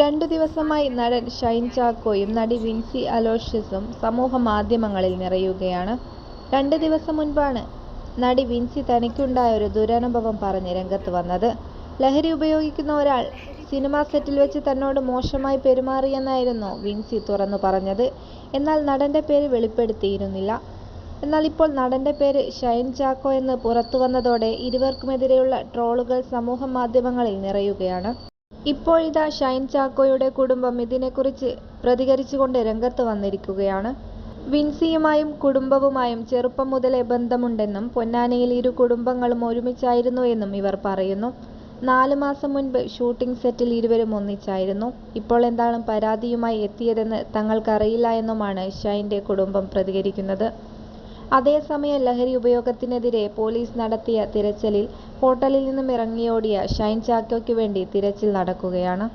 രണ്ടു ദിവസമായി നടൻ ഷൈൻ ചാക്കോയും നടി വിൻസി അലോഷ്യസും സമൂഹ മാധ്യമങ്ങളിൽ നിറയുകയാണ്. രണ്ട് ദിവസം മുൻപാണ് നടി വിൻസി തനിക്കുണ്ടായ ഒരു ദുരനുഭവം പറഞ്ഞ് രംഗത്ത് വന്നത്. ലഹരി ഉപയോഗിക്കുന്ന ഒരാൾ സിനിമാ സെറ്റിൽ വെച്ച് തന്നോട് മോശമായി പെരുമാറിയെന്നായിരുന്നു വിൻസി തുറന്നു പറഞ്ഞത്. എന്നാൽ നടന്റെ പേര് വെളിപ്പെടുത്തിയിരുന്നില്ല. എന്നാൽ ഇപ്പോൾ നടന്റെ പേര് ഷൈൻ ചാക്കോ എന്ന് പുറത്തുവന്നതോടെ ഇരുവർക്കുമെതിരെയുള്ള ട്രോളുകൾ സമൂഹ മാധ്യമങ്ങളിൽ നിറയുകയാണ്. ഇപ്പോഴിതാ ഷൈൻ ചാക്കോയുടെ കുടുംബം ഇതിനെക്കുറിച്ച് പ്രതികരിച്ചുകൊണ്ട് രംഗത്ത് വന്നിരിക്കുകയാണ്. വിൻസിയുമായും കുടുംബവുമായും ചെറുപ്പം മുതലേ ബന്ധമുണ്ടെന്നും പൊന്നാനിയിൽ ഇരു കുടുംബങ്ങളും ഒരുമിച്ചായിരുന്നു എന്നും ഇവർ പറയുന്നു. നാല് മാസം മുൻപ് ഷൂട്ടിംഗ് സെറ്റിൽ ഇരുവരും ഒന്നിച്ചായിരുന്നു. ഇപ്പോൾ എന്താണ് പരാതിയുമായി എത്തിയതെന്ന് തങ്ങൾക്കറിയില്ല എന്നുമാണ് ഷൈന്റെ കുടുംബം പ്രതികരിക്കുന്നത്. അതേസമയം ലഹരി ഉപയോഗത്തിനെതിരെ പോലീസ് നടത്തിയ തിരച്ചിലിൽ ഹോട്ടലിൽ നിന്നും ഇറങ്ങിയോടിയ ഷൈൻ ചാക്കോയ്ക്ക് വേണ്ടി തിരച്ചിൽ നടക്കുകയാണ്.